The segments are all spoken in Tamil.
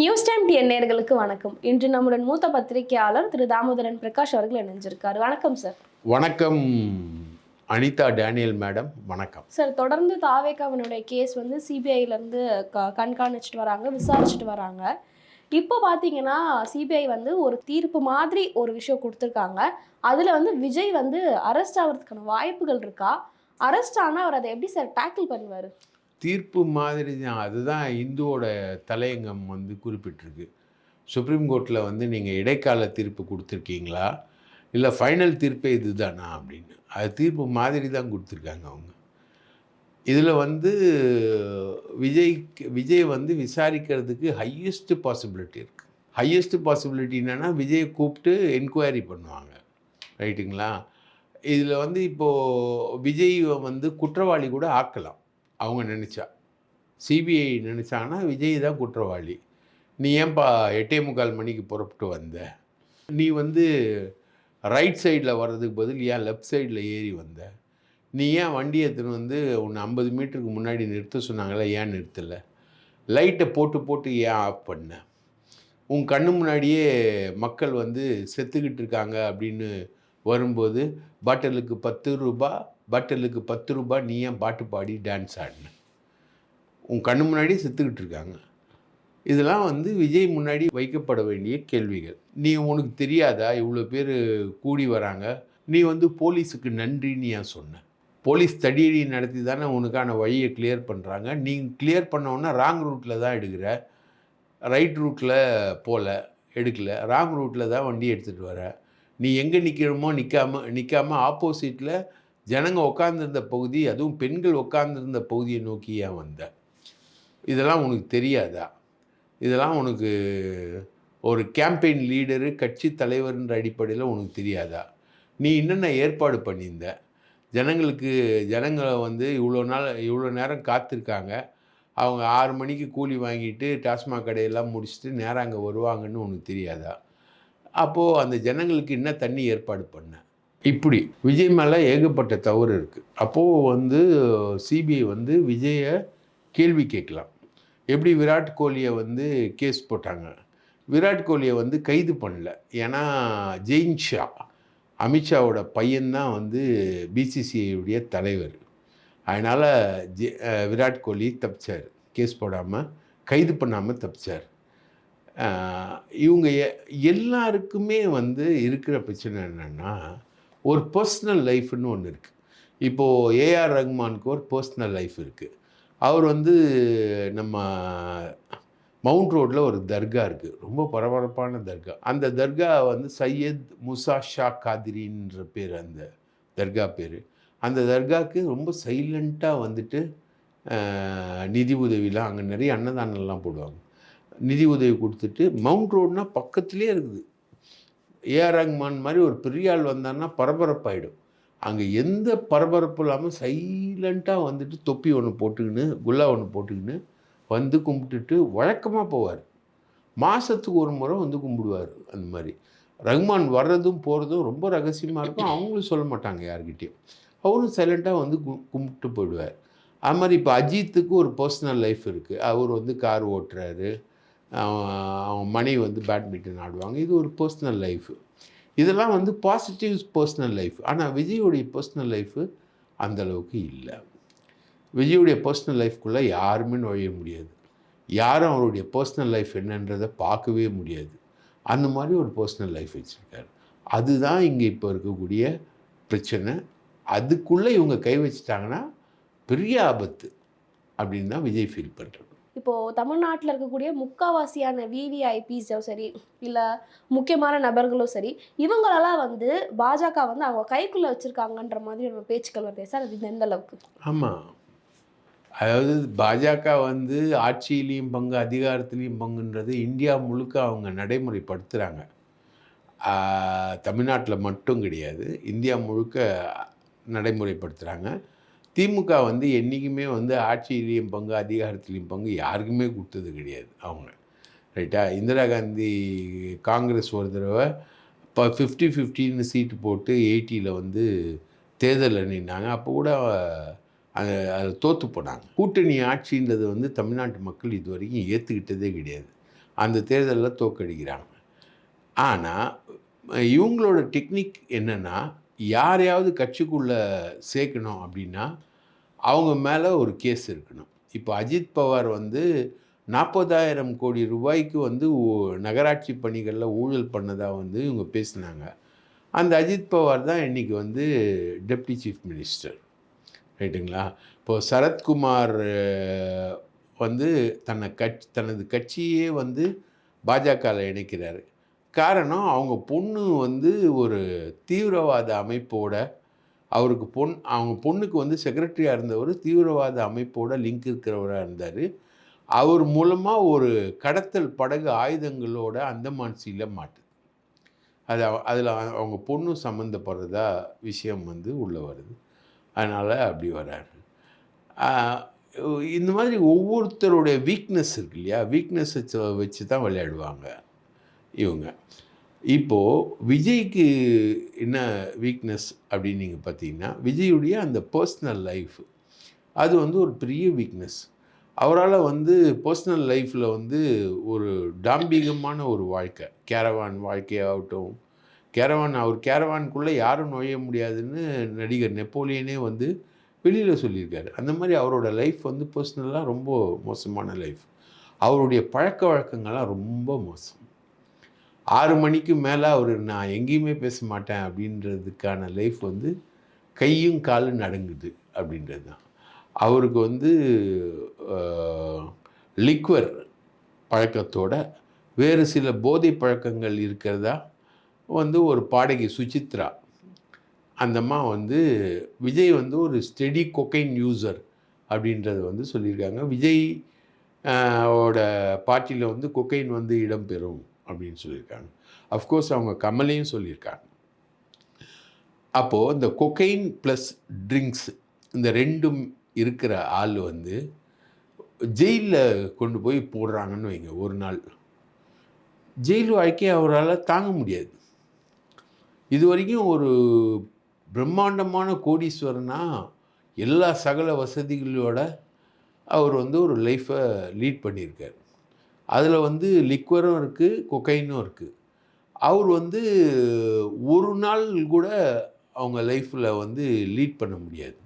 நியூஸ் டைம் டிஎன் நேயர்களுக்கு வணக்கம். இன்று நம்முடன் மூத்த பத்திரிகையாளர் திரு தாமோதரன் பிரகாஷ் அவர்கள் இணைஞ்சிருக்காரு. வணக்கம் சார் வணக்கம். அனிதா டேனியல் மேடம் வணக்கம். சார் தொடர்ந்து தாவேகாவினுடைய கேஸ் வந்து சிபிஐலேருந்து க கண்காணிச்சிட்டு வராங்க விசாரிச்சுட்டு வராங்க. இப்போ பார்த்தீங்கன்னா சிபிஐ வந்து ஒரு தீர்ப்பு மாதிரி ஒரு விஷயம் கொடுத்துருக்காங்க. அதில் வந்து விஜய் வந்து அரெஸ்ட் ஆகிறதுக்கான வாய்ப்புகள் இருக்கா? அரெஸ்ட் ஆனால் அவர் அதை எப்படி சார் டேக்கிள் பண்ணுவார்? தீர்ப்பு மாதிரி தான் அதுதான் இந்துவோட தலையங்கம் வந்து குறிப்பிட்டிருக்கு. சுப்ரீம் கோர்ட்டில் வந்து நீங்கள் இடைக்கால தீர்ப்பு கொடுத்துருக்கீங்களா? இல்லை ஃபைனல் தீர்ப்பே இதுதானா அப்படின்னு. அது தீர்ப்பு மாதிரி தான் கொடுத்துருக்காங்க அவங்க. இதில் வந்து விஜய் விஜய் வந்து விசாரிக்கிறதுக்கு ஹையஸ்ட் பாசிபிலிட்டி இருக்குது ஹையஸ்ட் பாசிபிலிட்டி என்னென்னா விஜயை கூப்பிட்டு என்கொயரி பண்ணுவாங்க. ரைட்டுங்களா இதில் வந்து இப்போது விஜய் வந்து குற்றவாளி கூட ஆக்கலாம். அவங்க நினச்சா. சிபிஐ நினச்சாங்கன்னா விஜய் தான் குற்றவாளி. நீ ஏன்பா எட்டே முக்கால் மணிக்கு புறப்பட்டு வந்த? நீ வந்து ரைட் சைடில் வர்றதுக்கு பதில் ஏன் லெஃப்ட் சைடில் ஏறி வந்த? நீ ஏன் வண்டி எடுத்துன்னு வந்து உன்னை ஐம்பது மீட்டருக்கு முன்னாடி நிறுத்த சொன்னாங்களே? ஏன் நிறுத்தலை? லைட்டை போட்டு போட்டு ஏன் ஆஃப் பண்ண? உன் கண்ணு முன்னாடியே மக்கள் வந்து செத்துக்கிட்டு இருக்காங்க அப்படின்னு வரும்போது பாட்டிலுக்கு பத்து ரூபா பாட்டிலுக்கு பத்து ரூபா நீ ஏன் பாட்டு பாடி டான்ஸ் ஆடின? உன் கண்ணு முன்னாடியே செத்துக்கிட்டு இருக்காங்க. இதெல்லாம் வந்து விஜய் முன்னாடி வைக்கப்பட வேண்டிய கேள்விகள். நீ உனக்கு தெரியாதா? இவ்வளோ பேர் கூடி வராங்க. நீ வந்து போலீஸுக்கு நன்றின்னு ஏன் சொன்ன? போலீஸ் தடியடி நடத்தி தானே உனக்கான வழியை கிளியர் பண்ணுறாங்க நீ கிளியர் பண்ணோன்னா ராங் ரூட்டில் தான் எடுக்கிற. ரைட் ரூட்டில் போகல எடுக்கல. ராங் ரூட்டில் தான் வண்டி எடுத்துகிட்டு வர. நீ எங்கே நிற்கணுமோ நிற்காம நிற்காம ஆப்போசிட்டில் ஜனங்க உட்காந்துருந்த பகுதி அதுவும் பெண்கள் உட்காந்துருந்த பகுதியை நோக்கியே வந்த. இதெல்லாம் உனக்கு தெரியாதா? இதெல்லாம் உனக்கு ஒரு கேம்பெயின் லீடரு கட்சி தலைவர்ன்ற அடிப்படையில் உனக்கு தெரியாதா? நீ என்னென்ன ஏற்பாடு பண்ணியிருந்த? ஜனங்களுக்கு ஜனங்களை வந்து இவ்வளோ நாள் இவ்வளோ நேரம் காத்திருக்காங்க. அவங்க ஆறு மணிக்கு கூலி வாங்கிட்டு டாஸ்மாக் கடையெல்லாம் முடிச்சுட்டு நேரம் அங்கே வருவாங்கன்னு உனக்கு தெரியாதா? அப்போது அந்த ஜனங்களுக்கு என்ன தண்ணி ஏற்பாடு பண்ண? இப்படி. விஜய் மேலே ஏகப்பட்ட தவறு இருக்குது அப்போது வந்து சிபிஐ வந்து விஜயை கேள்வி கேட்கலாம். எப்படி விராட் கோலியை வந்து கேஸ் போட்டாங்க? விராட் கோலியை வந்து கைது பண்ணல. ஏன்னா ஜெயின் ஷா அமித்ஷாவோட பையன்தான் வந்து பிசிசிஐடைய தலைவர். அதனால் ஜெ விராட் கோலி தப்பிச்சார். கேஸ் போடாமல் கைது பண்ணாமல் தப்பிச்சார். இவங்க எல்லாருக்குமே வந்து இருக்கிற பிரச்சனை என்னென்னா ஒரு பர்சனல் லைஃப்னு ஒன்று இருக்குது இப்போது ஏஆர் ரஹ்மானுக்கு ஒரு பர்சனல் லைஃப் இருக்குது அவர் வந்து நம்ம மவுண்ட் ரோட்டில் ஒரு தர்கா இருக்குது ரொம்ப பரபரப்பான தர்கா. அந்த தர்கா வந்து சையத் முசா ஷா காதிரின்ற பேர் அந்த தர்கா பேர். அந்த தர்காவுக்கு ரொம்ப சைலண்ட்டாக வந்துட்டு நிதி உதவிலாம் அங்கே நிறைய அன்னதானம்லாம் போடுவாங்க. நிதி உதவி கொடுத்துட்டு மவுண்ட் ரோடுனா பக்கத்துலேயே இருக்குது. ஏஆர் ரஹ்மான் மாதிரி ஒரு பெரிய ஆள் வந்தான்னா பரபரப்பாயிடும். அங்கே எந்த பரபரப்பும் இல்லாமல் சைலண்ட்டாக வந்துட்டு தொப்பி ஒன்று போட்டுக்கின்னு குல்லா ஒன்று போட்டுக்கின்னு வந்து கும்பிட்டுட்டு வழக்கமாக போவார். மாதத்துக்கு ஒரு முறை வந்து கும்பிடுவார் அந்த மாதிரி. ரஹ்மான் வர்றதும் போகிறதும் ரொம்ப ரகசியமாக இருக்கும். அவங்களும் சொல்ல மாட்டாங்க யார்கிட்டயும். அவரும் சைலண்ட்டாக வந்து கும்பிட்டு போயிடுவார். அது மாதிரி இப்போ அஜித்துக்கு ஒரு பர்சனல் லைஃப் இருக்குது அவர் வந்து கார் ஓட்டுறாரு. அவன் மனைவி வந்து பேட்மிண்டன் ஆடுவாங்க. இது ஒரு பர்சனல் லைஃப் இதெல்லாம் வந்து பாசிட்டிவ் பர்சனல் லைஃப் ஆனால் விஜயோடைய பர்சனல் லைஃபு அளவுக்கு இல்லை. விஜயுடைய பர்சனல் லைஃப்குள்ளே யாருமே நுழைய முடியாது. யாரும் அவருடைய பர்சனல் லைஃப் என்னன்றதை பார்க்கவே முடியாது. அந்த மாதிரி ஒரு பர்சனல் லைஃப் வச்சுருக்காரு. அதுதான் இங்கே இப்போ இருக்கக்கூடிய பிரச்சனை. அதுக்குள்ளே இவங்க கை வச்சிட்டாங்கன்னா பெரிய ஆபத்து அப்படின்னு தான் விஜய் ஃபீல் பண்ணுறது இப்போது தமிழ்நாட்டில் இருக்கக்கூடிய முக்காவாசியான விவிஐபிஸோ சரி இல்லை முக்கியமான நபர்களும் சரி இவங்களெல்லாம் வந்து பாஜக வந்து அவங்க கைக்குள்ளே வச்சுருக்காங்கன்ற மாதிரி நம்ம பேச்சுக்கள் வருது சார்? அது எந்த அளவுக்கு. ஆமாம் அதாவது பாஜக வந்து ஆட்சியிலையும் பங்கு அதிகாரத்திலையும் பங்குன்றது இந்தியா முழுக்க அவங்க நடைமுறைப்படுத்துகிறாங்க தமிழ்நாட்டில் மட்டும் கிடையாது இந்தியா முழுக்க நடைமுறைப்படுத்துகிறாங்க திமுக வந்து என்றைக்குமே வந்து ஆட்சியிலையும் பங்கு அதிகாரத்திலையும் பங்கு யாருக்குமே கொடுத்தது கிடையாது அவங்க. ரைட்டா இந்திரா காந்தி காங்கிரஸ் ஒரு தடவை இப்போ ஃபிஃப்டி ஃபிஃப்டின்னு சீட்டு போட்டு எயிட்டியில் வந்து தேர்தலில் நின்னாங்க அப்போ கூட அது அதில் தோற்று போனாங்க. கூட்டணி ஆட்சின்றது வந்து தமிழ்நாட்டு மக்கள் இது வரைக்கும் ஏற்றுக்கிட்டதே கிடையாது. அந்த தேர்தலில் தோக்கடிக்கிறாங்க. ஆனால் இவங்களோட டெக்னிக் என்னென்னா யாரையாவது கட்சிக்குள்ளே சேர்க்கணும் அப்படின்னா அவங்க மேலே ஒரு கேஸ் இருக்கணும். இப்போ அஜித் பவார் வந்து நாற்பதாயிரம் கோடி ரூபாய்க்கு வந்து நகராட்சி பணிகளில் ஊழல் பண்ணதாக வந்து இவங்க பேசினாங்க. அந்த அஜித் பவார் தான் இன்றைக்கி வந்து டெப்டி சீஃப் மினிஸ்டர் ரைட்டுங்களா இப்போது சரத்குமார் வந்து தன்னை கட்சி தனது கட்சியே வந்து பாஜகவில் இணைக்கிறார். காரணம் அவங்க பொண்ணு வந்து ஒரு தீவிரவாத அமைப்போட அவருக்கு பொன் அவங்க பொண்ணுக்கு வந்து செக்ரட்டரியாக இருந்தவர் தீவிரவாத அமைப்போட லிங்க் இருக்கிறவராக இருந்தார். அவர் மூலமாக ஒரு கடத்தல் படகு ஆயுதங்களோட அந்தமான் சீல மாட்டுது. அது அதில் அவங்க பொண்ணும் சம்மந்தப்படுறதா விஷயம் வந்து உள்ளே வருது. அதனால் அப்படி வராரு. இந்த மாதிரி ஒவ்வொருத்தருடைய வீக்னஸ் இருக்கு இல்லையா? வீக்னஸ் வச்சு தான் விளையாடுவாங்க இவங்க. இப்போது விஜய்க்கு என்ன வீக்னஸ் அப்படின்னு நீங்கள் பார்த்தீங்கன்னா விஜயுடைய அந்த பர்சனல் லைஃப் அது வந்து ஒரு பெரிய வீக்னஸ் அவரால் வந்து பர்சனல் லைஃப்பில் வந்து ஒரு டாம்பீகமான ஒரு வாழ்க்கை. கேரவான் வாழ்க்கையாகட்டும் கேரவான் அவர் கேரவான்குள்ளே யாரும் நுழைய முடியாதுன்னு நடிகர் நெப்போலியனே வந்து வெளியில் சொல்லியிருக்காரு. அந்த மாதிரி அவரோட லைஃப் வந்து பர்சனலாக ரொம்ப மோசமான லைஃப் அவருடைய பழக்க வழக்கங்கள்லாம் ரொம்ப மோசம். ஆறு மணிக்கு மேலே அவர் நான் எங்கேயுமே பேச மாட்டேன் அப்படின்றதுக்கான லைஃப் வந்து கையும் காலும் நடங்குது அப்படின்றது தான் அவருக்கு வந்து லிக்வர் பழக்கத்தோட வேறு சில போதை பழக்கங்கள் இருக்கிறதா வந்து ஒரு பாடகி சுசித்ரா. அந்தம்மா வந்து விஜய் வந்து ஒரு ஸ்டெடி கொக்கைன் யூசர் அப்படின்றத வந்து சொல்லியிருக்காங்க. விஜய் ஓட பார்ட்டியில் வந்து கொக்கைன் வந்து இடம்பெறும் அப்படின்னு சொல்லியிருக்காங்க. அஃப்கோர்ஸ் அவங்க கமலையும் சொல்லியிருக்காங்க. அப்போது இந்த கொக்கைன் ப்ளஸ் ட்ரிங்க்ஸ் இந்த ரெண்டும் இருக்கிற ஆள் வந்து ஜெயிலில் கொண்டு போய் போடுறாங்கன்னு வைங்க ஒரு நாள். ஜெயில் வாழ்க்கையை அவரால் தாங்க முடியாது. இது வரைக்கும் ஒரு பிரம்மாண்டமான கோடீஸ்வரனா எல்லா சகல வசதிகளோட அவர் வந்து ஒரு லைஃப்பை லீட் பண்ணியிருக்கார். அதில் வந்து லிக்வரும் இருக்குது கொக்கைனும் இருக்குது அவர் வந்து ஒரு நாள் கூட அவங்க லைஃப்பில் வந்து லீட் பண்ண முடியாது.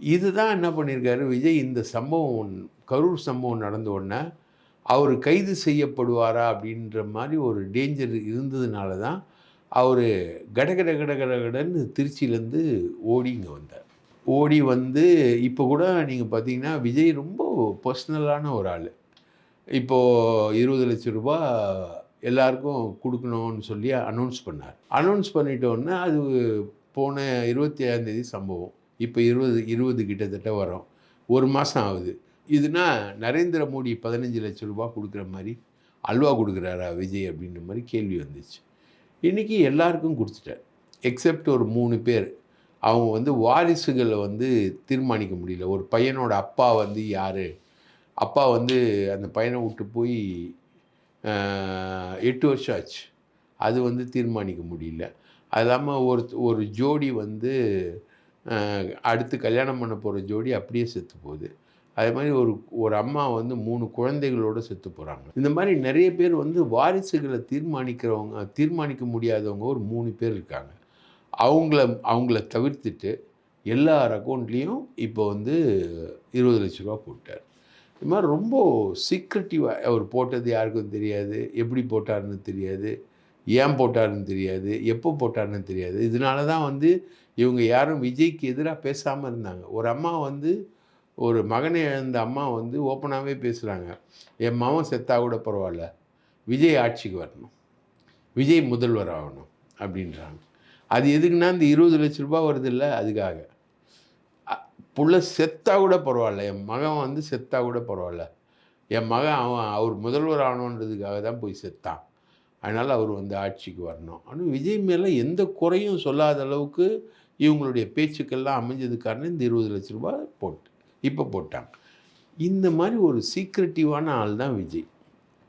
இதுதான் என்ன பண்ணியிருக்காரு விஜய் இந்த சம்பவம் கரூர் சம்பவம் நடந்த உடனே அவர் கைது செய்யப்படுவாரா அப்படின்ற மாதிரி ஒரு டேஞ்சர் இருந்ததுனால தான் அவர் கடகட கடகடன்னு திருச்சியிலேருந்து ஓடி இங்கே வந்தார். ஓடி வந்து இப்போ கூட நீங்கள் பார்த்தீங்கன்னா விஜய் ரொம்ப பர்சனலான ஒரு ஆள். இப்போது இருபது லட்ச ரூபா எல்லாருக்கும் கொடுக்கணும்னு சொல்லி அனௌன்ஸ் பண்ணார். அனௌன்ஸ் பண்ணிட்டோன்னே அது போன இருபத்தி ஏழாந்தேதி சம்பவம். இப்போ இருபது இருபது கிட்டத்தட்ட வரும். ஒரு மாதம் ஆகுது. இதுனா நரேந்திர மோடி பதினஞ்சு லட்ச ரூபா கொடுக்குற மாதிரி அல்வா கொடுக்குறாரா விஜய் அப்படின்ற மாதிரி கேள்வி வந்துச்சு. இன்றைக்கி எல்லாருக்கும் கொடுத்துட்டார். எக்ஸப்ட் ஒரு மூணு பேர். அவங்க வந்து வாரிசுகளை வந்து தீர்மானிக்க முடியல. ஒரு பையனோட அப்பா வந்து யார்? அப்பா வந்து அந்த பையனை விட்டு போய் எட்டு வருஷம் ஆச்சு. அது வந்து தீர்மானிக்க முடியல. அது இல்லாமல் ஒரு ஒரு ஜோடி வந்து அடுத்து கல்யாணம் பண்ண போகிற ஜோடி அப்படியே செத்து போகுது. அதே மாதிரி ஒரு ஒரு அம்மா வந்து மூணு குழந்தைகளோட செத்து போகிறாங்க இந்த மாதிரி நிறைய பேர் வந்து வாரிசுகளை தீர்மானிக்கிறவங்க தீர்மானிக்க முடியாதவங்க ஒரு மூணு பேர் இருக்காங்க. அவங்கள அவங்கள தவிர்த்துட்டு எல்லார் அக்கௌண்ட்லேயும் இப்போ வந்து இருபது லட்ச ரூபா போட்டார். இது மாதிரி ரொம்ப சீக்ரெட்டிவாக அவர் போட்டது யாருக்கும் தெரியாது எப்படி போட்டாருன்னு தெரியாது ஏன் போட்டாருன்னு தெரியாது எப்போ போட்டாருன்னு தெரியாது. இதனால தான் வந்து இவங்க யாரும் விஜய்க்கு எதிராக பேசாமல் இருந்தாங்க. ஒரு அம்மா வந்து ஒரு மகனை இழந்த அம்மா வந்து ஓப்பனாகவே பேசுகிறாங்க என் மகன் செத்தா கூட பரவாயில்ல. விஜய் ஆட்சிக்கு வரணும். விஜய் முதல்வர் ஆகணும் அப்படின்றாங்க. அது எதுக்குன்னா இந்த இருபது லட்ச ரூபா வருது இல்லை அதுக்காக. புள்ள செத்தா கூட பரவாயில்ல. என் மகன் வந்து செத்தா கூட பரவாயில்ல. என் மகன் அவன் அவர் முதல்வர் ஆகணுன்றதுக்காக தான் போய் செத்தான். அதனால் அவர் வந்து ஆட்சிக்கு வரணும். ஆனால் விஜய் மேலே எந்த குறையும் சொல்லாத அளவுக்கு இவங்களுடைய பேச்சுக்கெல்லாம் அமைஞ்சது காரணம் இந்த இருபது லட்ச ரூபாய் போட்டு இப்போ போட்டாங்க. இந்த மாதிரி ஒரு சீக்ரெட்டிவான ஆள் தான் விஜய்.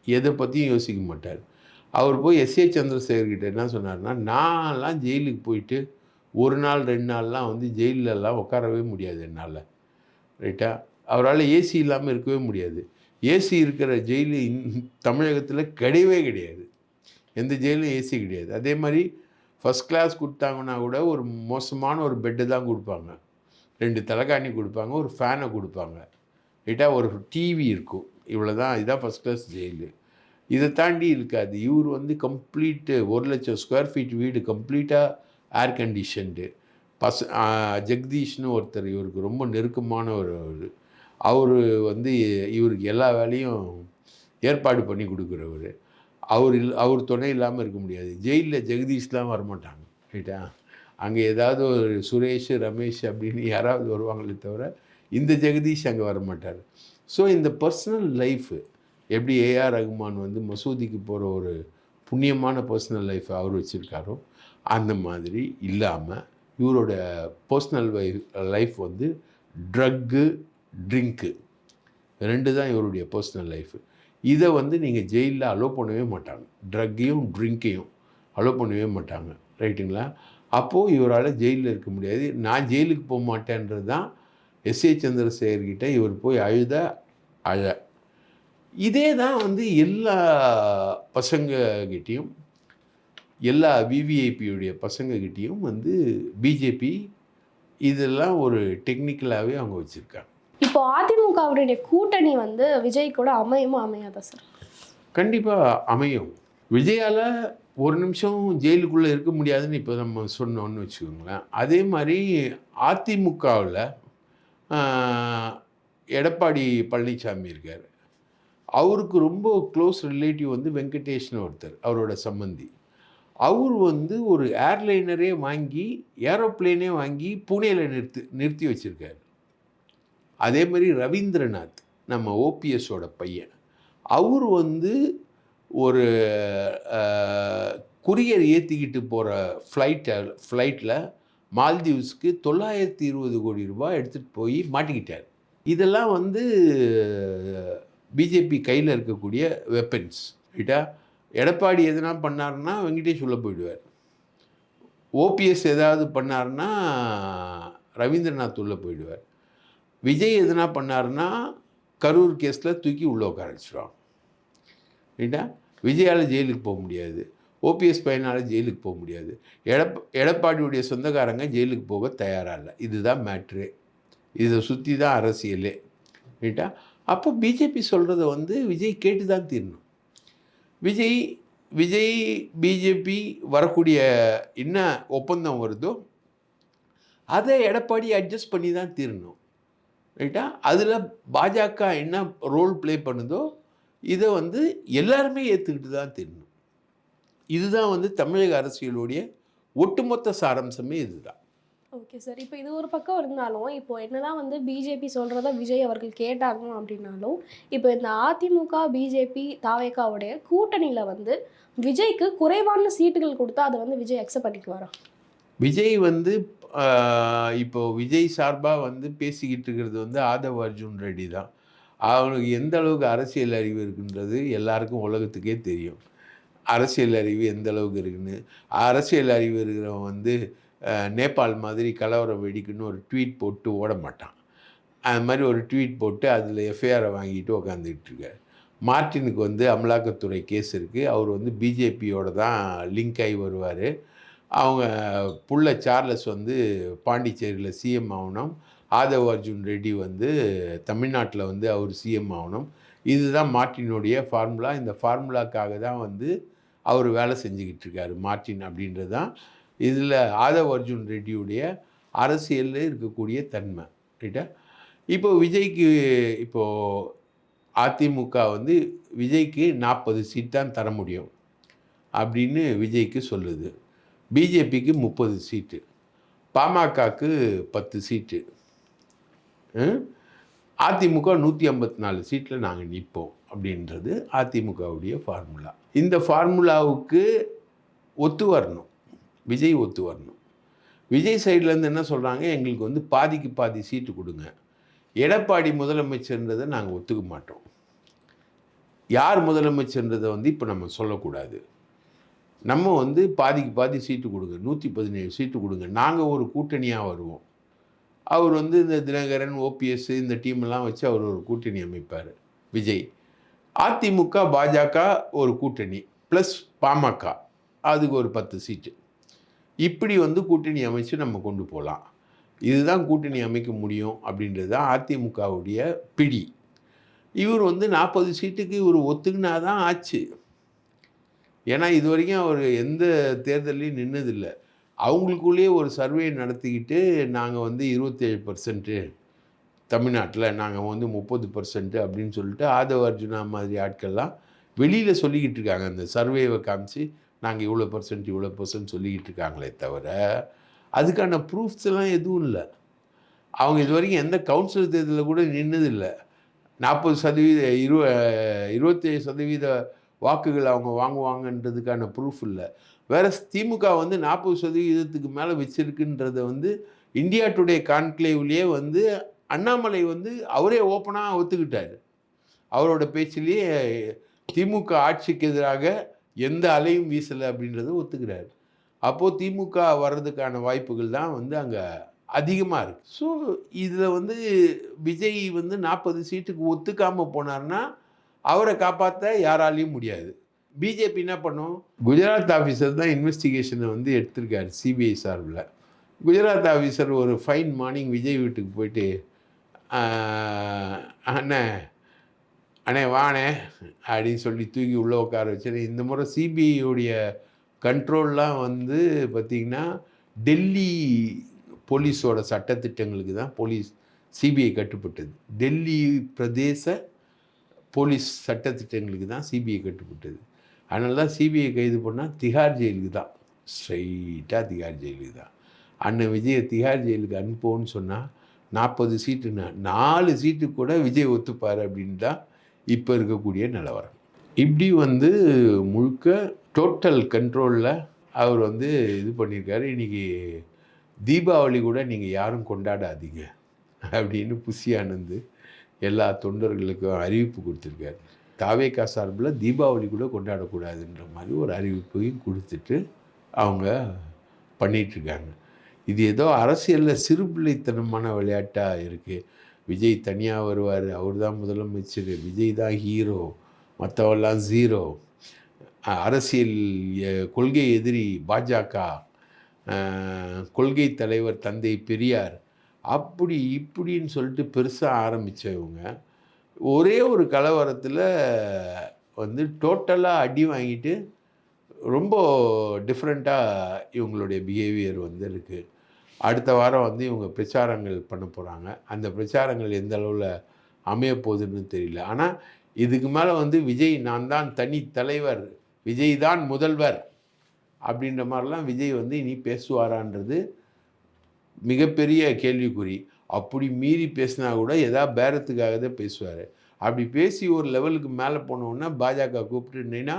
எதை பற்றியும் யோசிக்க மாட்டார். அவர் போய் எஸ் ஏ சந்திரசேகர்கிட்ட என்ன சொன்னார்னா நான்லாம் ஜெயிலுக்கு போயிட்டு ஒரு நாள் ரெண்டு நாள்லாம் வந்து ஜெயிலெலாம் உட்காரவே முடியாது என்னால். ரைட்டா? அவரால் ஏசி இல்லாமல் இருக்கவே முடியாது. ஏசி இருக்கிற ஜெயிலு தமிழகத்தில் கிடையவே கிடையாது. எந்த ஜெயிலும் ஏசி கிடையாது. அதே மாதிரி ஃபஸ்ட் கிளாஸ் கொடுத்தாங்கன்னா கூட ஒரு மோசமான ஒரு பெட்டு தான் கொடுப்பாங்க. ரெண்டு தலைகாணி கொடுப்பாங்க ஒரு ஃபேனை கொடுப்பாங்க. ரைட்டா? ஒரு டிவி இருக்கும். இவ்வளோ தான் இதுதான் ஃபஸ்ட் கிளாஸ் ஜெயிலு. இதை தாண்டி இருக்காது. இவர் வந்து கம்ப்ளீட்டு ஒரு லட்சம் ஸ்கொயர் ஃபீட் வீடு கம்ப்ளீட்டாக ஏர் கண்டிஷன்டு பஸ் ஜெகதீஷ்னு ஒருத்தர் இவருக்கு ரொம்ப நெருக்கமான ஒரு ஒரு அவர் வந்து இவருக்கு எல்லா வேலையும் ஏற்பாடு பண்ணி கொடுக்குறவர். அவர் இல் அவர் துணை இல்லாமல் இருக்க முடியாது. ஜெயிலில் ஜெகதீஷ்லாம் வரமாட்டாங்க ரைட்டா? அங்கே ஏதாவது ஒரு சுரேஷ் ரமேஷ் அப்படின்னு யாராவது வருவாங்களே தவிர இந்த ஜெகதீஷ் அங்கே வரமாட்டார். ஸோ இந்த பர்சனல் லைஃபு எப்படி ஏஆர் ரகுமான் வந்து மசூதிக்கு போகிற ஒரு புண்ணியமான பர்சனல் லைஃப் அவர் வச்சுருக்காரோ அந்த மாதிரி இல்லாமல் இவரோட பர்சனல் லைஃப் வந்து ட்ரக்கு ட்ரிங்க்கு ரெண்டு தான் இவருடைய பர்சனல் லைஃப் இதை வந்து நீங்கள் ஜெயிலில் அலோவ் பண்ணவே மாட்டாங்க. ட்ரக்கையும் ட்ரிங்க்கையும் அலோவ் பண்ணவே மாட்டாங்க. ரைட்டுங்களா அப்போது இவரால் ஜெயிலில் இருக்க முடியாது. நான் ஜெயிலுக்கு போக மாட்டேன்றது தான் எஸ் ஏ சந்திரசேகர்கிட்ட இவர் போய் அழுத அழ. இதே தான் வந்து எல்லா பசங்ககிட்டேயும் எல்லா விவிஐபியுடைய பசங்ககிட்டேயும் வந்து பிஜேபி இதெல்லாம் ஒரு டெக்னிக்கலாகவே அவங்க வச்சுருக்காங்க. இப்போ அதிமுகவுடைய கூட்டணி வந்து விஜய் கூட அமையுமா? அமையாதா சார் கண்டிப்பாக அமையும். விஜயால் ஒரு நிமிஷம் ஜெயிலுக்குள்ளே இருக்க முடியாதுன்னு இப்போ நம்ம சொன்னோன்னு வச்சுக்கோங்களேன். அதே மாதிரி அதிமுகவில் எடப்பாடி பழனிசாமி இருக்கார். அவருக்கு ரொம்ப க்ளோஸ் ரிலேட்டிவ் வந்து வெங்கடேஷ்னு ஒருத்தர் அவரோட சம்பந்தி. அவர் வந்து ஒரு ஏர்லைனரே வாங்கி ஏரோப்ளேனே வாங்கி புனேயில் நிறுத்தி நிறுத்தி வச்சுருக்காரு. அதே மாதிரி ரவீந்திரநாத் நம்ம ஓபிஎஸோட பையன். அவர் வந்து ஒரு குரியர் ஏற்றிக்கிட்டு போகிற ஃப்ளைட்டை ஃப்ளைட்டில் மால்தீவ்ஸ்க்கு தொள்ளாயிரத்தி இருபது கோடி ரூபாய் எடுத்துகிட்டு போய் மாட்டிக்கிட்டார். இதெல்லாம் வந்து பிஜேபி கையில் இருக்கக்கூடிய வெப்பன்ஸ் ரைட்டா எடப்பாடி எதனா பண்ணாருன்னா வெங்கடேஷ் உள்ளே போயிடுவார். ஓபிஎஸ் ஏதாவது பண்ணார்னா ரவீந்திரநாத் உள்ளே போயிடுவார். விஜய் எதனா பண்ணாருன்னா கரூர் கேஸில் தூக்கி உள்ளே உட்கார வச்சிருவாங்க ரைட்டா விஜயால் ஜெயிலுக்கு போக முடியாது. ஓபிஎஸ் பையனால் ஜெயிலுக்கு போக முடியாது. எடப் எடப்பாடியுடைய சொந்தக்காரங்க ஜெயிலுக்கு போக தயாராக இல்லை. இதுதான் மேட்ரு. இதை சுற்றி தான் அரசியலே. ரைட்டா அப்போ பிஜேபி சொல்கிறத வந்து விஜய் கேட்டு தான் தீரணும். விஜய் விஜய் பிஜேபி வரக்கூடிய என்ன ஒப்பந்தம் வருதோ அதை எடப்பாடி அட்ஜஸ்ட் பண்ணி தான் தீரணும். ரைட்டா அதில் பாஜக என்ன ரோல் ப்ளே பண்ணுதோ இதை வந்து எல்லாருமே ஏற்றுக்கிட்டு தான் தீரணும். இதுதான் வந்து தமிழக அரசியலுடைய ஒட்டுமொத்த சாராம்சமே இதுதான். ஓகே சார் இப்போ இது ஒரு பக்கம் இருந்தாலும் இப்போ என்னதான் வந்து பிஜேபி சொல்கிறத விஜய் அவர்கள் கேட்டாங்க அப்படின்னாலும் இப்போ இந்த அதிமுக பிஜேபி தாவேக்காவுடைய கூட்டணியில் வந்து விஜய்க்கு குறைவான சீட்டுகள் கொடுத்தா அதை வந்து விஜய் அக்செப்ட் பண்ணிக்குவாரா? விஜய் வந்து இப்போ விஜய் சார்பாக வந்து பேசிக்கிட்டு இருக்கிறது வந்து ஆதவ் அர்ஜுன் ரெட்டி தான். அவனுக்கு எந்த அளவுக்கு அரசியல் அறிவு இருக்குன்றது எல்லாருக்கும் உலகத்துக்கே தெரியும். அரசியல் அறிவு எந்த அளவுக்கு இருக்குன்னு. அரசியல் அறிவு இருக்கிறவன் வந்து நேபாள் மாதிரி கலவரம் வெடிக்குன்னு ஒரு ட்வீட் போட்டு ஓட மாட்டான். அது மாதிரி ஒரு ட்வீட் போட்டு அதில் எஃப்ஐஆரை வாங்கிட்டு உக்காந்துக்கிட்டு இருக்கார். மார்ட்டினுக்கு வந்து அமலாக்கத்துறை கேஸ் இருக்குது அவர் வந்து பிஜேபியோட தான் லிங்க் ஆகி வருவார். அவங்க புள்ள சார்லஸ் வந்து பாண்டிச்சேரியில் சிஎம் ஆகணும். ஆதவ் அர்ஜுன் ரெட்டி வந்து தமிழ்நாட்டில் வந்து அவர் சிஎம் ஆகணும். இதுதான் மார்ட்டினுடைய ஃபார்முலா. இந்த ஃபார்முலாக்காக தான் வந்து அவர் வேலை செஞ்சுக்கிட்டு இருக்காரு மார்ட்டின் அப்படின்றது தான் இதில் ஆதவ் அர்ஜுன் ரெட்டியுடைய அரசியலில் இருக்கக்கூடிய தன்மை ரைட்டா இப்போ விஜய்க்கு இப்போது அதிமுக வந்து விஜய்க்கு நாற்பது சீட் தான் தர முடியும் அப்படின்னு விஜய்க்கு சொல்லுது. பிஜேபிக்கு முப்பது சீட்டு பாமகக்கு பத்து சீட்டு அதிமுக நூற்றி ஐம்பத்தி நாலு சீட்டில் நாங்கள் நிற்போம் அப்படின்றது அதிமுகவுடைய ஃபார்முலா இந்த ஃபார்முலாவுக்கு ஒத்து வரணும். விஜய் ஒத்து வரணும். விஜய் சைட்லேருந்து என்ன சொல்கிறாங்க எங்களுக்கு வந்து பாதிக்கு பாதி சீட்டு கொடுங்க. எடப்பாடி முதலமைச்சர்ன்றதை நாங்கள் ஒத்துக்க மாட்டோம். யார் முதலமைச்சர்ன்றதை வந்து இப்போ நம்ம சொல்லக்கூடாது. நம்ம வந்து பாதிக்கு பாதி சீட்டு கொடுங்க. நூற்றி பதினேழு சீட்டு கொடுங்க. நாங்கள் ஒரு கூட்டணியாக வருவோம். அவர் வந்து இந்த தினகரன் ஓபிஎஸ் இந்த டீம்லாம் வச்சு அவர் ஒரு கூட்டணி அமைப்பார். விஜய். அதிமுக பாஜக ஒரு கூட்டணி ப்ளஸ் பாமக. அதுக்கு ஒரு பத்து சீட்டு. இப்படி வந்து கூட்டணி அமைச்சு நம்ம கொண்டு போகலாம் இதுதான் கூட்டணி அமைக்க முடியும் அப்படின்றது தான் அதிமுகவுடைய பிடி. இவர் வந்து நாற்பது சீட்டுக்கு இவர் ஒத்துக்கினா தான் ஆச்சு. ஏன்னா இது வரைக்கும் அவர் எந்த தேர்தலையும் நின்னதில்லை. அவங்களுக்குள்ளேயே ஒரு சர்வே நடத்திக்கிட்டு நாங்கள் வந்து இருபத்தேழு பர்சன்ட்டு தமிழ்நாட்டில் நாங்கள் வந்து முப்பது பர்சன்ட்டு அப்படின்னு சொல்லிட்டு ஆதவ அர்ஜுனா மாதிரி ஆட்கள்லாம் வெளியில் சொல்லிக்கிட்டு இருக்காங்க. அந்த சர்வேவை காமிச்சு நாங்கள் இவ்வளோ பர்சன்ட் இவ்வளோ பர்சன்ட் சொல்லிக்கிட்டு இருக்காங்களே தவிர அதுக்கான ப்ரூஃப்ஸ் எல்லாம் எதுவும் இல்லை. அவங்க இது வரைக்கும் எந்த கவுன்சில் தேர்தலில் கூட நின்னதில்லை நாற்பது சதவீத இரு இருபத்தேழு சதவீத வாக்குகள் அவங்க வாங்குவாங்கன்றதுக்கான ப்ரூஃப் இல்லை. வேற திமுக வந்து நாற்பது சதவீதத்துக்கு மேலே வச்சிருக்குன்றத வந்து இந்தியா டுடே கான்க்ளேவ்லேயே வந்து அண்ணாமலை வந்து அவரே ஓப்பனாக ஒத்துக்கிட்டார். அவரோட பேச்சிலேயே திமுக ஆட்சிக்கு எதிராக எந்த அலையும் வீசலை அப்படின்றத ஒத்துக்கிறார். அப்போது திமுக வர்றதுக்கான வாய்ப்புகள் தான் வந்து அங்கே அதிகமாக இருக்குது ஸோ இதில் வந்து விஜய் வந்து நாற்பது சீட்டுக்கு ஒத்துக்காமல் போனார்னா அவரை காப்பாற்ற யாராலையும் முடியாது. பிஜேபி என்ன பண்ணும்? குஜராத் ஆஃபீஸர் தான் இன்வெஸ்டிகேஷனை வந்து எடுத்திருக்காரு சிபிஐ சார்பில். குஜராத் ஆஃபீஸர் ஒரு ஃபைன் மார்னிங் விஜய் வீட்டுக்கு போயிட்டு அண்ணே அண்ணே வாண்ணே அப்படின்னு சொல்லி தூக்கி உள்ளே உட்கார வச்சு இந்த முறை சிபிஐயோடைய கண்ட்ரோல்லாம் வந்து பார்த்திங்கன்னா டெல்லி போலீஸோட சட்டத்திட்டங்களுக்கு தான் போலீஸ் சிபிஐ கட்டுப்பட்டது. டெல்லி பிரதேச போலீஸ் சட்டத்திட்டங்களுக்கு தான் சிபிஐ கட்டுப்பட்டது. அதனால தான் சிபிஐ கைது பண்ணால் திகார் ஜெயிலுக்கு தான். ஸ்ட்ரைட்டாக திகார் ஜெயிலுக்கு தான். அண்ணன் விஜயை திகார் ஜெயிலுக்கு அனுப்புவோன்னு சொன்னால் நாற்பது சீட்டுன்னா நாலு சீட்டு கூட விஜய் ஒத்துப்பார் அப்படின்னு தான் இப்போ இருக்கக்கூடிய நிலவரம். இப்படி வந்து முழுக்க டோட்டல் கண்ட்ரோலில் அவர் வந்து இது பண்ணியிருக்காரு. இன்றைக்கி தீபாவளி கூட நீங்கள் யாரும் கொண்டாடாதீங்க அப்படின்னு புசி எல்லா தொண்டர்களுக்கும் அறிவிப்பு கொடுத்துருக்காரு. தாவேக்கா சார்பில் தீபாவளி கூட கொண்டாடக்கூடாதுன்ற மாதிரி ஒரு அறிவிப்பையும் கொடுத்துட்டு அவங்க பண்ணிகிட்ருக்காங்க இது ஏதோ அரசியலில் சிறுபிள்ளைத்தனமான விளையாட்டாக இருக்குது விஜய் தனியாக வருவார். அவர் தான் முதலமைச்சர் விஜய் தான் ஹீரோ மற்றவெல்லாம் ஜீரோ அரசியல் கொள்கை எதிரி பாஜக. கொள்கை தலைவர் தந்தை பெரியார். அப்படி இப்படின்னு சொல்லிட்டு பெருசாக ஆரம்பித்தவங்க ஒரே ஒரு கலவரத்தில் வந்து டோட்டலாக அடி வாங்கிட்டு ரொம்ப டிஃப்ரெண்ட்டாக இவங்களுடைய பிஹேவியர் வந்து இருக்குது அடுத்த வாரம் வந்து இவங்க பிரச்சாரங்கள் பண்ண போகிறாங்க அந்த பிரச்சாரங்கள் எந்த அளவில் அமைய போகுதுன்னு தெரியல. ஆனால் இதுக்கு மேலே வந்து விஜய் நான் தான் தனி தலைவர் விஜய் தான் முதல்வர் அப்படின்ற மாதிரிலாம் விஜய் வந்து இனி பேசுவாரான்றது மிகப்பெரிய கேள்விக்குறி. அப்படி மீறி பேசினா கூட எதாவது பேரத்துக்காக தான் பேசுவார். அப்படி பேசி ஒரு லெவலுக்கு மேலே போனோன்னா பாஜக கூப்பிட்டுனா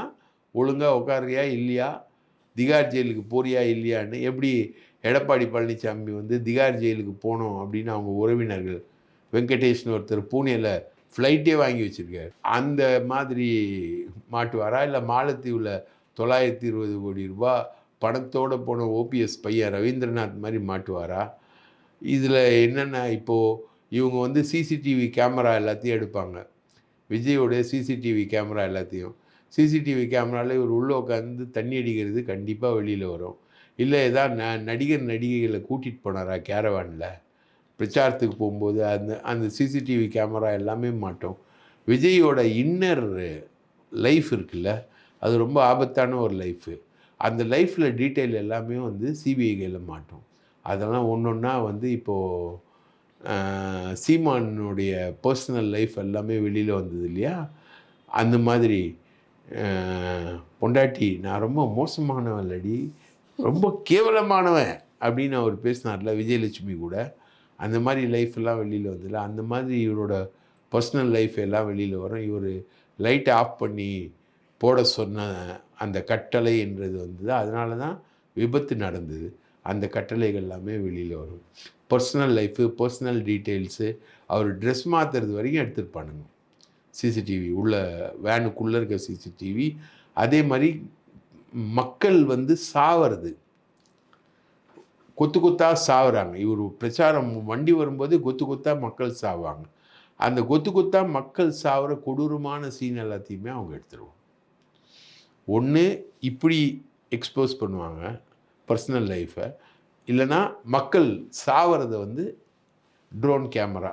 ஒழுங்காக உட்காரியா இல்லையா? திகார் ஜெயிலுக்கு போறியா இல்லையான்னு? எப்படி எடப்பாடி பழனிசாமி வந்து திகார் ஜெயிலுக்கு போனோம் அப்படின்னு அவங்க உறவினர்கள். வெங்கடேஷ்னு ஒருத்தர் பூனேல ஃப்ளைட்டே வாங்கி வச்சுருக்காரு. அந்த மாதிரி மாட்டுவாரா? இல்லை மாலத்தீவில் தொள்ளாயிரத்தி இருபது கோடி ரூபா பணத்தோடு போன ஓபிஎஸ் பையன் ரவீந்திரநாத் மாதிரி மாட்டுவாரா? இதில் என்னென்ன இப்போது இவங்க வந்து சிசிடிவி கேமரா எல்லாத்தையும் எடுப்பாங்க. விஜயோடைய சிசிடிவி கேமரா எல்லாத்தையும். சிசிடிவி கேமராவில் இவர் உள்ளே உட்காந்து தண்ணி அடிக்கிறது கண்டிப்பாக வெளியில் வரும். இல்லை ஏதாவது ந நடிகர் நடிகைகளை கூட்டிகிட்டு போனாரா கேரவானில்? பிரச்சாரத்துக்கு போகும்போது அந்த அந்த சிசிடிவி கேமரா எல்லாமே மாட்டோம். விஜயோட இன்னர் லைஃப் இருக்குல்ல அது ரொம்ப ஆபத்தான ஒரு லைஃபு. அந்த லைஃப்பில் டீட்டெயில் எல்லாமே வந்து சிபிஐ கையில் மாட்டோம். அதெல்லாம் ஒன்று ஒன்றா வந்து இப்போது சீமானுடைய பர்சனல் லைஃப் எல்லாமே வெளியில் வந்தது இல்லையா? அந்த மாதிரி பொண்டாட்டி நான் ரொம்ப மோசமானவன் இல்லடி ரொம்ப கேவலமானவன் அப்படின்னு அவர் பேசினார்ல விஜயலட்சுமி கூட. அந்த மாதிரி லைஃப் எல்லாம் வெளியில் வந்ததில்ல அந்த மாதிரி இவரோட பர்சனல் லைஃப் எல்லாம் வெளியில் வரும். இவர் லைட்டை ஆஃப் பண்ணி போட சொன்ன அந்த கட்டளை என்றது வந்தது. அதனால தான் விபத்து நடந்தது. அந்த கட்டளைகள் எல்லாமே வெளியில் வரும். பர்சனல் லைஃபு பர்சனல் டீட்டெயில்ஸு அவர் ட்ரெஸ் மாற்றுறது வரைக்கும் எடுத்துருப்பானுங்க சிசிடிவி உள்ள வேனுக்குள்ளே இருக்க சிசிடிவி அதே மாதிரி மக்கள் வந்து சாவறது. கொத்து கொத்தாக சாவுறாங்க. இவர் பிரச்சாரம் வண்டி வரும்போது கொத்து கொத்தா மக்கள் சாவாங்க அந்த கொத்து கொத்தாக மக்கள் சாவுற கொடூரமான சீன் எல்லாத்தையுமே அவங்க எடுத்துருவாங்க. ஒன்று இப்படி எக்ஸ்போஸ் பண்ணுவாங்க பர்சனல் லைஃப்பை இல்லைன்னா மக்கள் சாவறத வந்து ட்ரோன் கேமரா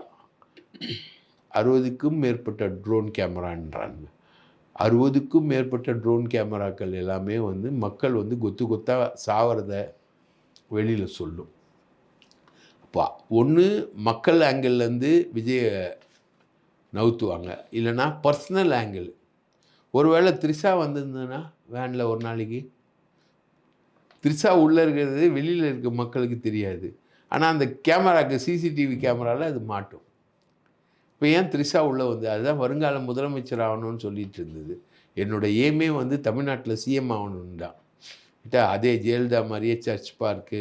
அறுபதுக்கும் மேற்பட்ட ட்ரோன் கேமரான்றாங்க அறுபதுக்கும் மேற்பட்ட ட்ரோன் கேமராக்கள் எல்லாமே வந்து மக்கள் வந்து கொத்து கொத்தாக சாவறத வெளியில் சொல்லும். அப்போ ஒன்று மக்கள் ஆங்கிள்லேருந்து விஜயை நவுத்துவாங்க. இல்லைன்னா பர்சனல் ஆங்கிள் ஒருவேளை த்ரிஷா வந்திருந்ததுன்னா வேனில் ஒரு நாளைக்கு. த்ரிஷா உள்ளே இருக்கிறது வெளியில் இருக்க மக்களுக்கு தெரியாது. ஆனால் அந்த கேமராக்கு சிசிடிவி கேமராவில் அது மாட்டும். இப்போ ஏன் த்ரிஷா உள்ளே வந்து? அதுதான் வருங்கால முதலமைச்சர் ஆகணும்னு சொல்லிட்டு இருந்தது. என்னோட ஏமே வந்து தமிழ்நாட்டில் சிஎம் ஆகணும்னு தான். அதே ஜெயலலிதா மாதிரியே சர்ச் பார்க்கு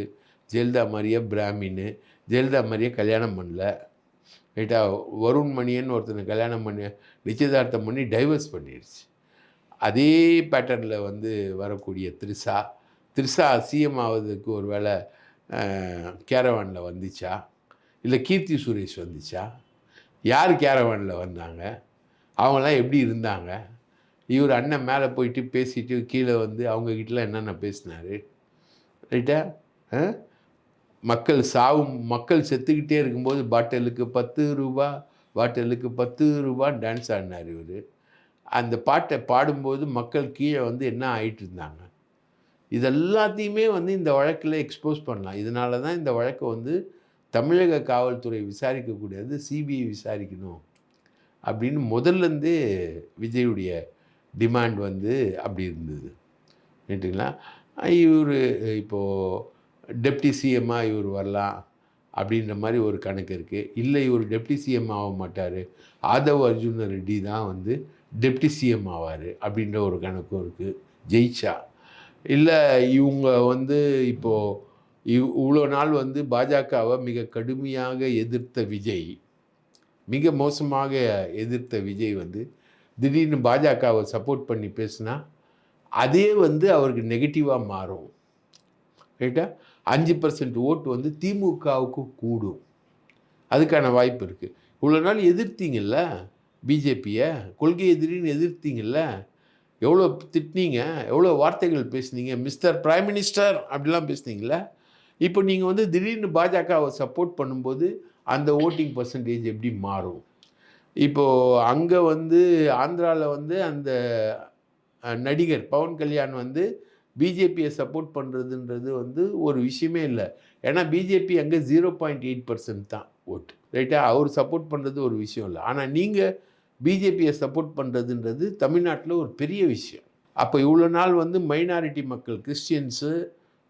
ஜெயலலிதா மாதிரியே பிராமின்னு ஜெயலலிதா மாதிரியே கல்யாணம் பண்ணல. ரைட்டா வருண் மணியன்னு ஒருத்தனை கல்யாணம் பண்ணி நிச்சயதார்த்தம் பண்ணி டைவர்ஸ் பண்ணிடுச்சு. அதே பேட்டர்னில் வந்து வரக்கூடிய த்ரிஷா த்ரிஷா சிஎம் ஆவதுக்கு ஒரு வேளை கேரவானில் வந்துச்சா? இல்லை கீர்த்தி சுரேஷ் வந்துச்சா? யார் கேரவானில் வந்தாங்க? அவங்களாம் எப்படி இருந்தாங்க? இவர் அண்ணன் மேலே போயிட்டு பேசிட்டு கீழே வந்து அவங்கக்கிட்டலாம் என்னென்ன பேசினார்? ரைட்டா? மக்கள் சாவும் மக்கள் செத்துக்கிட்டே இருக்கும்போது பாட்டிலுக்கு பத்து ரூபா பாட்டிலுக்கு பத்து ரூபா டான்ஸ் ஆடினார் இவர். அந்த பாட்டை பாடும்போது மக்கள் கீழே வந்து என்ன ஆகிட்டு இருந்தாங்க? இதெல்லாத்தையுமே வந்து இந்த வழக்கில் எக்ஸ்போஸ் பண்ணலாம். இதனால தான் இந்த வழக்கை வந்து தமிழக காவல்துறை விசாரிக்கக்கூடியது சிபிஐ விசாரிக்கணும். அப்படின்னு முதல்லேருந்தே விஜயுடைய டிமாண்ட் வந்து அப்படி இருந்தது. கேட்டிங்களா? இவர் இப்போது டெப்டி சிஎம்மாக இவர் வரலாம் அப்படின்ற மாதிரி ஒரு கணக்கு இருக்குது இல்லை இவர் டெப்டி சிஎம் ஆக மாட்டார். ஆதவ் அர்ஜுன ரெட்டி தான் வந்து டெப்டி சிஎம் ஆவார் அப்படின்ற ஒரு கணக்கும் இருக்குது ஜெயிச்சா. இல்லை இவங்க வந்து இப்போது இவ் இவ்வளோ நாள் வந்து பாஜகவை மிக கடுமையாக எதிர்த்த விஜய் மிக மோசமாக எதிர்த்த விஜய் வந்து திடீர்னு பாஜகவை சப்போர்ட் பண்ணி பேசுனா அதே வந்து அவருக்கு நெகட்டிவாக மாறும். ரைட்டா அஞ்சு பர்சன்ட் ஓட்டு வந்து திமுகவுக்கு கூடும். அதுக்கான வாய்ப்பு இருக்குது இவ்வளோ நாள் எதிர்த்தீங்கல்ல பிஜேபியை? கொள்கை எதிரின்னு எதிர்த்தீங்கல்ல? எவ்வளோ திட்டினீங்க? எவ்வளோ வார்த்தைகள் பேசுனீங்க? மிஸ்டர் பிரைம் மினிஸ்டர் அப்படிலாம் பேசுனீங்களே இப்போ நீங்கள் வந்து திடீர்னு பாஜகவை சப்போர்ட் பண்ணும்போது அந்த ஓட்டிங் பர்சன்டேஜ் எப்படி மாறும்? இப்போது அங்கே வந்து ஆந்திராவில் வந்து அந்த நடிகர் பவன் கல்யாண் வந்து பிஜேபியை சப்போர்ட் பண்ணுறதுன்றது வந்து ஒரு விஷயமே இல்லை. ஏன்னா பிஜேபி அங்கே ஜீரோ பாயிண்ட் எயிட் பர்சன்ட் தான் ஓட்டு ரைட்டாக அவர் சப்போர்ட் பண்ணுறது ஒரு விஷயம் இல்லை. ஆனால் நீங்கள் பிஜேபியை சப்போர்ட் பண்ணுறதுன்றது தமிழ்நாட்டில் ஒரு பெரிய விஷயம். அப்போ இவ்வளோ நாள் வந்து மைனாரிட்டி மக்கள் கிறிஸ்டியன்ஸு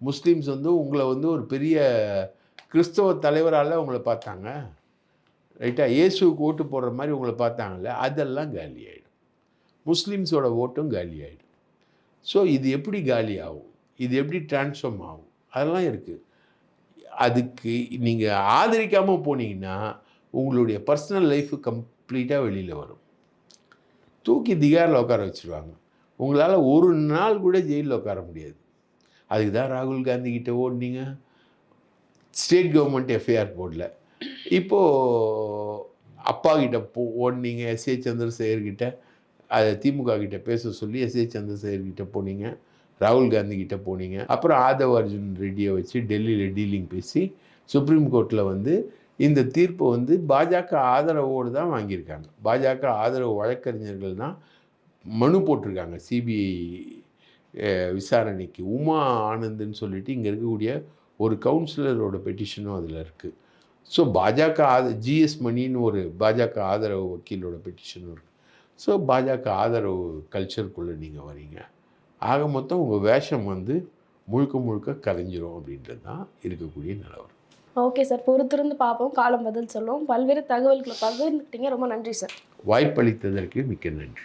முஸ்லீம்ஸ் வந்து உங்களை வந்து ஒரு பெரிய கிறிஸ்தவ தலைவரால் உங்களை பார்த்தாங்க. ரைட்டாக இயேசுவுக்கு ஓட்டு போடுற மாதிரி உங்களை பார்த்தாங்கல்ல? அதெல்லாம் காலி ஆகிடும் முஸ்லீம்ஸோட ஓட்டும் காலி ஆகிடும் ஸோ இது எப்படி காலி ஆகும் இது எப்படி டிரான்ஸ்ஃபார்ம் ஆகும்? அதெல்லாம் இருக்குது அதுக்கு நீங்கள் ஆதரிக்காமல் போனீங்கன்னா உங்களுடைய பர்சனல் லைஃப் கம்ப்ளீட்டாக வெளியில் வரும். தூக்கி திகாரில் உட்கார வச்சுருவாங்க. உங்களால் ஒரு நாள் கூட ஜெயிலில் உட்கார முடியாது. அதுக்கு தான் ராகுல் காந்தி கிட்ட ஓடினீங்க. ஸ்டேட் கவர்மெண்ட் எஃப்ஐஆர் போடல. இப்போது அப்பா கிட்ட போ ஓடினீங்க எஸ் ஏ அதை திமுக கிட்ட பேச சொல்லி எஸ் சந்திரசேகர்கிட்ட போனீங்க. ராகுல் காந்தி கிட்ட போனீங்க. அப்புறம் ஆதவ் அர்ஜுன் ரெட்டியை வச்சு டெல்லியில் டீலிங் பேசி சுப்ரீம் கோர்ட்டில் வந்து இந்த தீர்ப்பை வந்து பாஜக ஆதரவோடு தான் வாங்கியிருக்காங்க. பாஜக ஆதரவு வழக்கறிஞர்கள் தான் மனு போட்டிருக்காங்க. சிபிஐ விசாரணைக்கு. உமா ஆனந்த்னு சொல்லிட்டு இங்கே இருக்கக்கூடிய ஒரு கவுன்சிலரோட பெட்டிஷனும் அதில் இருக்குது ஸோ பாஜக ஆத ஜிஎஸ் மணின்னு ஒரு பாஜக ஆதரவு வக்கீலோட பெட்டிஷனும் இருக்குது ஸோ பாஜக ஆதரவு கல்ச்சருக்குள்ளே நீங்கள் வரீங்க. ஆக மொத்தம் உங்கள் வேஷம் வந்து முழுக்க முழுக்க கரைஞ்சிரும் அப்படின்றது தான் இருக்கக்கூடிய நிலவரம். Okay sir. பொறுத்திருந்து பார்ப்போம். காலம் பதில் சொல்லும் பல்வேறு தகவல்களை பகிர்ந்துக்கிட்டீங்க. ரொம்ப நன்றி சார். வாய்ப்பளித்ததற்கு மிக்க நன்றி.